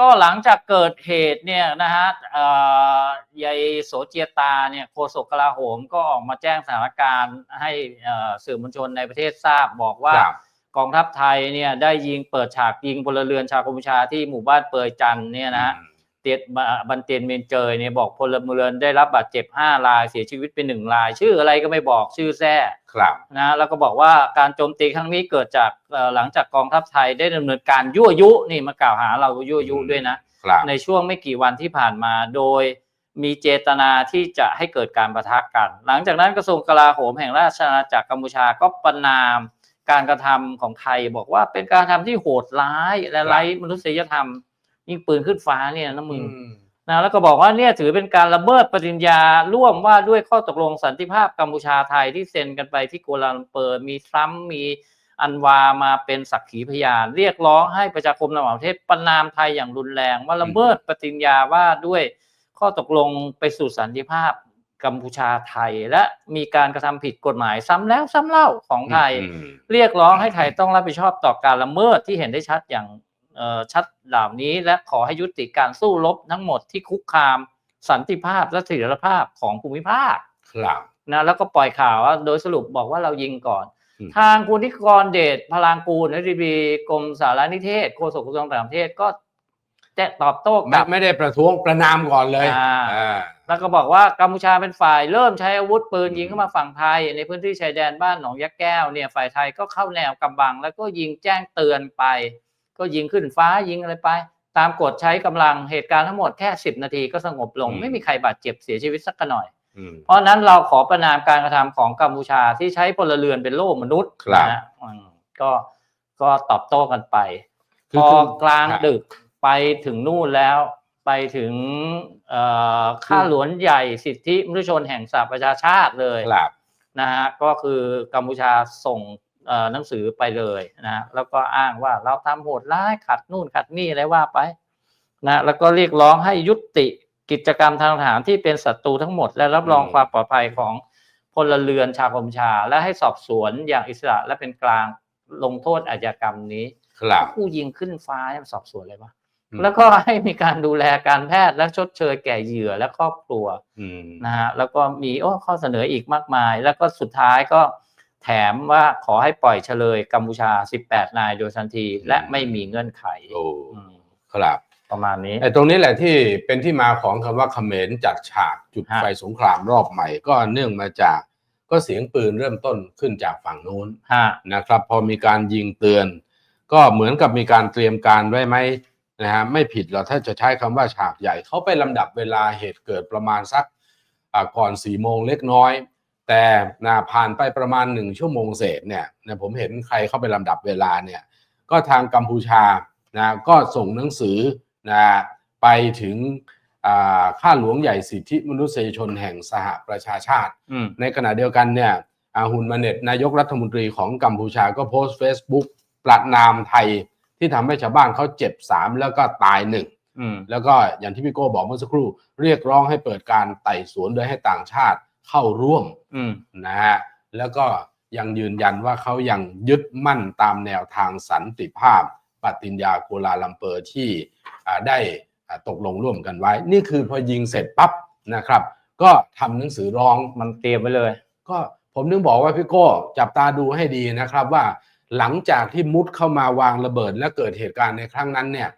ก็หลังจากเกิดเหตุเนี่ยนะฮะเอ่อยายโสเจียตาเนี่ยโฆษกกลาโหมก็ออกมาแจ้งสถานการณ์ให้เอ่อสื่อมวลชนในประเทศทราบบอกว่าครับกองทัพไทยเนี่ยได้ยิงเปิดฉากยิงพลเรือนชาวกัมพูชาที่หมู่บ้านเปยจันทร์เนี่ยนะฮะ เตียบบันเตียนเมนเจยเนี่ยบอกพลเมืองได้รับบาดเจ็บ 5 รายเสียชีวิตเป็นหนึ่งราย ชื่ออะไรก็ไม่บอกชื่อแท้ครับนะแล้วก็บอกว่าการโจมตีครั้งนี้เกิดจากเอ่อหลังจากกองทัพไทยได้ดำเนินการยั่วยุนี่มากล่าวหาเรายั่วยุอืมด้วยนะครับในช่วงไม่กี่วันที่ผ่านมาโดยมีเจตนาที่จะให้เกิดการประทะกัน หลังจากนั้นกระทรวงกลาโหมแห่งราชอาณาจักรกัมพูชาก็ประนามการกระทำของไทยบอกว่าเป็นการทำที่โหดร้ายและไร้มนุษยธรรม ยิงปืนขึ้นฟ้าเนี่ยนะมึงอืมนะแล้วก็บอกว่าเนี่ยถือเป็นการละเมิดปฏิญญาร่วมว่าด้วยข้อตกลงสันติภาพกัมพูชาไทยที่เซ็นกันไปที่กัวลาลัมเปอร์มีทรัมป์มีอันวามาเป็นสักขีพยาน เรียกร้องให้ประชาคมระหว่างประเทศประนามไทยอย่างรุนแรง ว่าละเมิดปฏิญญาว่าด้วยข้อตกลงไปสู่สันติภาพกัมพูชาไทย และมีการกระทำผิดกฎหมายซ้ำแล้วซ้ำเล่าของไทยอืมเรียกร้องให้ไทยต้องรับผิดชอบต่อการละเมิดที่เห็นได้ชัดอย่างเอ่อ ชัดเหล่านี้ และขอให้ยุติการสู้รบทั้งหมดที่คุกคามสันติภาพและเสถียรภาพของภูมิภาคครับนะแล้วก็ปล่อยข่าวว่าโดยสรุปบอกว่าเรายิงก่อนอืมทางคุณนิกรเดชพลางกูลอธิบดีกรมสารนิเทศโฆษกกระทรวงต่างประเทศก็แจ้งตอบโต้กไม่ลับไม่ได้ประท้วงประนามก่อนเลยอ่าอ่าแล้วก็บอกว่ากัมพูชาเป็นฝ่ายเริ่มใช้อาวุธปืนยิงเข้ามาฝั่งไทย ในพื้นที่ชายแดนบ้านหนองยะแก้วเนี่ยฝ่ายไทยก็เข้าแนวกำบัง แล้วก็ยิงแจ้งเตือนไป ก็ยิงขึ้นฟ้ายิงอะไรไป ตามกฎใช้กำลังเหตุการณ์ทั้งหมดแค่10นาทีก็สงบลงอืมไม่มีใครบาดเจ็บเสียชีวิตสักหน่อยอืมเพราะฉะนั้นเราขอประนามการกระทำของกัมพูชาที่ใช้พลเรือนเป็นโล่มนุษย์ครับนะฮะอืมก็ก็ตอบโต้กันไปคือพอคือกลางครับดึกไปถึงนู่นแล้วไปถึงเอ่อข้าหลวงใหญ่สิทธิมนุษยชนแห่งสหประชาชาติเลยครับนะฮะก็คือกัมพูชาส่งเอ่อ หนังสือไปเลยนะฮะแล้วก็อ้างว่าเราทำโหดร้ายขัดนู่นขัดนี่อะไรว่าไปนะแล้วก็เรียกร้องให้ยุติกิจกรรมทางทหารที่เป็นศัตรูทั้งหมด และรับรองอืมความปลอดภัยของพลเรือนชาวกัมพูชา และให้สอบสวนอย่างอิสระและเป็นกลางลงโทษอาชญากรรมนี้ครับผู้ยิงขึ้นฟ้าเนี่ยสอบสวนอะไรวะอืมแล้วก็ให้มีการดูแลการแพทย์และชดเชยแก่เหยื่อและครอบครัวอืมนะฮะแล้วก็มีโอ้ข้อเสนออีกมากมาย แล้วก็สุดท้ายก็ แถมว่าขอให้ปล่อยเฉลยกัมพูชา 18 นายโดยทันทีและไม่มีเงื่อนไขโอ้อืมครับประมาณนี้ไอ้ตรงนี้แหละที่เป็นที่มาของคำว่าเขมรจัดฉากจุดฮะไฟสงครามรอบใหม่ ก็เนื่องมาจากก็เสียงปืนเริ่มต้นขึ้นจากฝั่งนู้นฮะนะครับ พอมีการยิงเตือน ก็เหมือนกับมีการเตรียมการไว้ไหมนะฮะไม่ผิดหรอกถ้าจะใช้คำว่าฉากใหญ่เขาไปลำดับเวลาเหตุเกิดประมาณสักอ่าก่อนสี่โมงเล็กน้อย แต่นะผ่านไปประมาณหนึ่งชั่วโมงเศษเนี่ยนะผมเห็นใครเข้าไปลำดับเวลาเนี่ยก็ทางกัมพูชานะก็ส่งหนังสือนะไปถึงอ่าข้าหลวงใหญ่สิทธิมนุษยชนแห่งสหประชาชาติอืมในขณะเดียวกันเนี่ยอาฮุนมาเน็ตนายกรัฐมนตรีของกัมพูชาก็โพสต์ Facebook ประนามไทยที่ทำให้ชาวบ้านเขาเจ็บสามแล้วก็ตายหนึ่งอืมแล้วก็อย่างที่พี่โก้บอกเมื่อสักครู่ เรียกร้องให้เปิดการไต่สวนโดยให้ต่างชาติ เข้าร่วมอืมนะฮะแล้วก็ยังยืนยันว่าเขายังยึดมั่นตามแนวทางสันติภาพ ปฏิญญากัวลาลัมเปอร์ที่อ่าได้อ่าตกลงร่วมกันไว้ นี่คือพอยิงเสร็จปั๊บนะครับ ก็ทำหนังสือร้องมันเตรียมไว้เลย ก็ผมนึกบอกว่าพี่โก้จับตาดูให้ดีนะครับว่าหลังจากที่มุดเข้ามาวางระเบิดและเกิดเหตุการณ์ในครั้งนั้นเนี่ย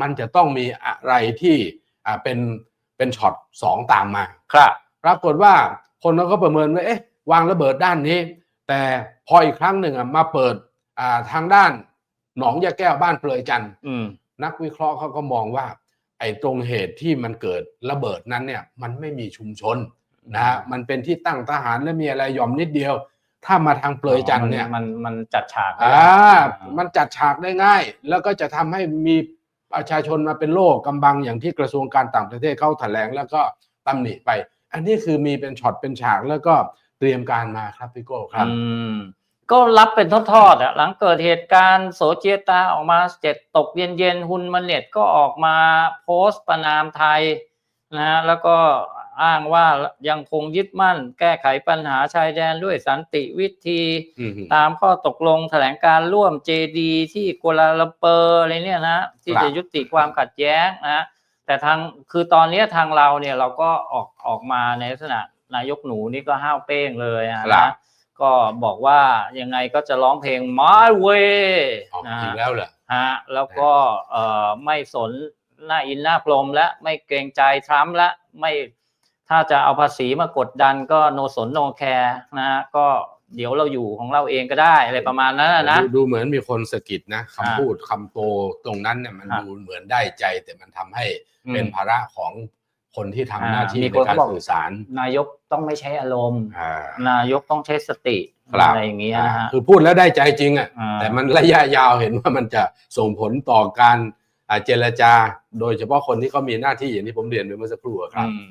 มันจะต้องมีอะไรที่อ่าเป็นเป็นช็อตสองตามมา ครับ ปรากฏว่า คนเขาก็ประเมินว่าเอ๊ะวางระเบิดด้านนี้ แต่พออีกครั้งหนึ่งอะมาเปิดอ่าทางด้านหนองยาแก้วบ้านเปลยจันทร์อืม นักวิเคราะห์เขาก็มองว่า ไอ้ตรงเหตุที่มันเกิดระเบิดนั้นเนี่ย มันไม่มีชุมชนนะฮะมันเป็นที่ตั้งทหารและมีอะไรหย่อมนิดเดียว ถ้ามาทางเปลยจันทร์เนี่ย มันมันจัดฉากไว้อ่าแล้วมันจัดฉากได้ง่าย แล้วก็จะทำให้มีประชาชนมาเป็นโลกกำบังอย่างที่กระทรวงการต่างประเทศเขาแถลงแล้วก็ตำหนิไป อันนี้คือมีเป็นช็อตเป็นฉากแล้วก็เตรียมการมาครับพี่โก้ครับ อืมก็รับเป็นทอดๆอะหลังเกิดเหตุการณ์โสเจียตาออกมาเจ็ดตกเย็นๆ ฮุนมันเน็ตก็ออกมาโพสต์ประนามไทยนะฮะแล้วก็อ้างว่ายังคงยึดมั่น แก้ไขปัญหาชายแดนด้วยสันติวิธีอืม ตามข้อตกลงแถลงการร่วม JD ที่กัวลาลัมเปอร์อะไรเนี่ยนะ ที่ครับ จะยุติความขัดแย้งนะ แต่ทางคือตอนเนี้ยทางเราเนี่ยเราก็ออกออกมาในลักษณะนายกหนูนี่ก็ห้าวเป้งเลยอะครันะบก็บอกว่ายังไงก็จะร้องเพลง My Way ออกนะอีฮะกแล้วเหรอฮะแล้วก็เอ่อไม่สนหน้าอินหน้าพรมและไม่เกรงใจทรัมป์และไม่ถ้าจะเอาภาษีมากดดันก็โนสนโนแคร์นะฮะก็ เดี๋ยวเราอยู่ของเราเองก็ได้อะไรประมาณนั้นนะนะดูดูเหมือนมีคนสะกิดนะอ่าคำพูดคำโตตรงนั้นเนี่ยมันอ่าดูเหมือนได้ใจ แต่มันทำให้อืมเป็นภาระของคนที่ทำอ่าหน้าที่มีในคนการเขาบอกสื่อสาร นายกต้องไม่ใช้อารมณ์อ่านายกต้องใช้สติครับอะไรอย่างเงี้ยนะฮะคือพูดแล้วได้ใจจริงอะอ่าแต่มันระยะยาวเห็นว่ามันจะส่งผลต่อการอ่าเจรจา โดยเฉพาะคนที่เขามีหน้าที่อย่างที่ผมเรียนไปเมื่อสักครู่อะครับอืม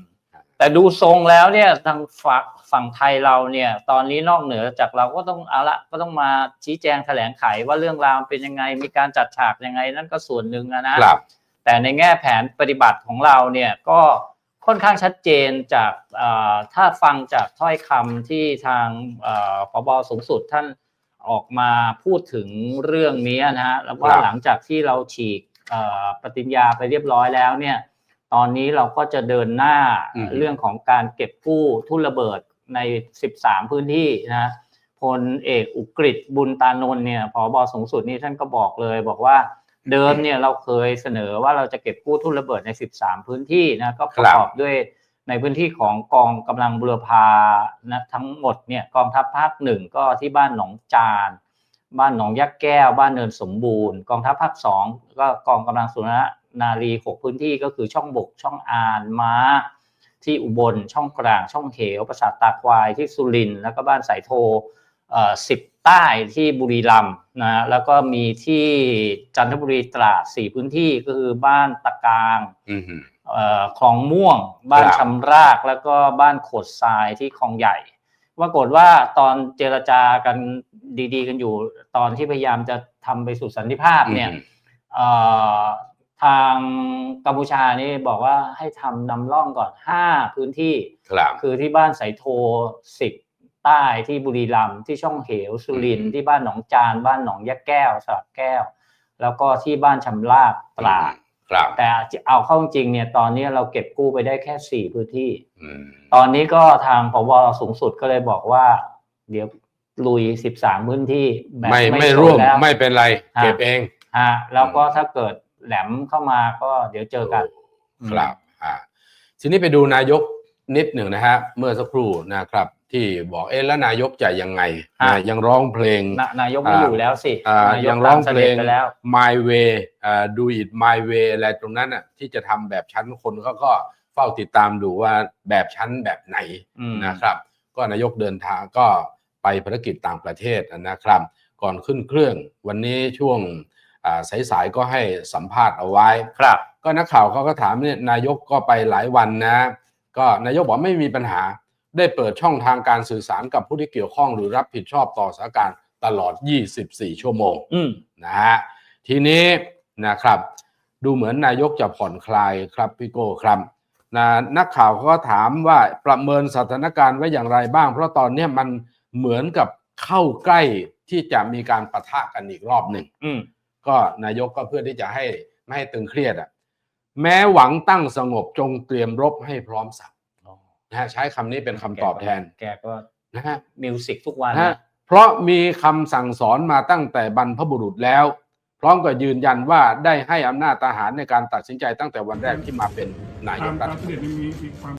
แต่ดูทรงแล้วเนี่ยทางฝั่งฝั่งไทยเราเนี่ยตอนนี้นอกเหนือจากเราก็ต้องเอาละก็ต้องมาชี้แจงแถลงไขว่าเรื่องราวเป็นยังไงมีการจัดฉากยังไงนั่นก็ส่วนหนึ่งอะนะครับแต่ในแง่แผนปฏิบัติของเราเนี่ยก็ค่อนข้างชัดเจนจากเอ่อถ้าฟังจากถ้อยคำที่ทางเอ่อผบสูงสุดท่านออกมาพูดถึงเรื่องนี้นะฮะแล้วว่าครับหลังจากที่เราฉีกเอ่อปฏิญญาไปเรียบร้อยแล้วเนี่ย ตอนนี้เราก็จะเดินหน้าอืมเรื่องของการเก็บกู้ทุ่นระเบิดใน 13 พื้นที่นะพลเอกอุกฤษบุญตานนท์เนี่ยผบสูงสุดนี่ท่านก็บอกเลยบอกว่าเดิมเนี่ยเราเคยเสนอว่าเราจะเก็บกู้ทุ่นระเบิดใน 13 พื้นที่นะก็ประกอบด้วยในพื้นที่ของกองกำลังบุรพานะทั้งหมดเนี่ยกองทัพภาคหนึ่งก็ที่บ้านหนองจาน บ้านหนองยักษ์แก้ว บ้านเนินสมบูรณ์ กองทัพภาคสองก็กองกำลังสุร นารีหกพื้นที่ก็คือช่องบก ช่องอานม้า ที่อุบล ช่องกลาง ช่องเหวปราสาทตาควายที่สุรินทร์แล้วก็บ้านสายโทสิบใต้ที่บุรีรัมย์นะแล้วก็มีที่จันทบุรีตราดสี่พื้นที่ก็คือบ้านตะกางอืมเอ่อคลองม่วง บ้านครับชำรากแล้วก็บ้านโขดทรายที่คลองใหญ่ปรากฏว่าตอนเจรจากันดี ๆ กันอยู่ ตอนที่พยายามจะทำไปสู่สันติภาพเนี่ยอืมเอ่อ ทางกัมพูชานี่บอกว่าให้ทำนำร่องก่อนห้าพื้นที่ ครับ คือที่บ้านไสโทสิบใต้ที่บุรีรัมย์ที่ช่องเหวสุรินทอืร์มที่บ้านหนองจานบ้านหนองยะแก้วสระแก้ว แล้วก็ที่บ้านชำรากตราดครับ แต่เอาเข้าจริงเนี่ยตอนนี้เราเก็บกู้ไปได้แค่สี่พื้นที่ อืม ตอนนี้ก็ทางพบสูงสุดก็เลยบอกว่า เดี๋ยวลุยสิบสามพื้นที่แบบไม่ไม่สนร่วมแล้ว ไม่เป็นไรฮะเก็บเอง ฮะแล้วก็ถ้าเกิด แหลมเข้ามาก็เดี๋ยวเจอกันครับอ่าทีนี้ไปดูนายกนิดหนึ่งนะฮะเมื่อสักครู่นะครับ ที่บอกเอ๊ะแล้วนายกจะยังไงฮะนะยังร้องเพลงนนายกไม่อยู่แล้วสิอ่านายกยังร้องตามเสเพลด็จงไปแล้ว My Way อ่า Do It My Way อะไรตรงนั้นอะที่จะทำแบบชั้นคนเขาก็เฝ้าติดตามดูว่าแบบชั้นแบบไหนอืมนะครับ ก็นายกเดินทางก็ไปภารกิจต่างประเทศนะครับ ก่อนขึ้นเครื่องวันนี้ช่วงอ่า สายๆก็ให้สัมภาษณ์เอาไว้ ครับ ก็นักข่าวเขาก็ถามเนี่ยนายกก็ไปหลายวันนะ ก็นายกบอกไม่มีปัญหา ได้เปิดช่องทางการสื่อสารกับผู้ที่เกี่ยวข้องหรือรับผิดชอบต่อสถานการณ์ตลอด 24 ชั่วโมงอืมนะฮะทีนี้นะครับ ดูเหมือนนายกจะผ่อนคลายครับพี่โก้ครับนะนักข่าวเขาก็ถามว่าประเมินสถานการณ์ไว้อย่างไรบ้าง เพราะตอนเนี้ยมันเหมือนกับเข้าใกล้ที่จะมีการปะทะกันอีกรอบหนึ่งอืม ก็นายกก็เพื่อที่จะให้ไม่ให้ตึงเครียดอะแม้หวังตั้งสงบจงเตรียมรบให้พร้อมสับนะฮะใช้คำนี้เป็นคำตอบแทน แกก็นะฮะมิวสิกทุกวันนะฮะนะเพราะมีคำสั่งสอนมาตั้งแต่บรรพบุรุษแล้ว พร้อมกับยืนยันว่าได้ให้อำนาจทหารในการตัดสินใจตั้งแต่วันแรกที่มาเป็นนายตากมรัตามฐเสมนด็จตรีนี่มีมีความ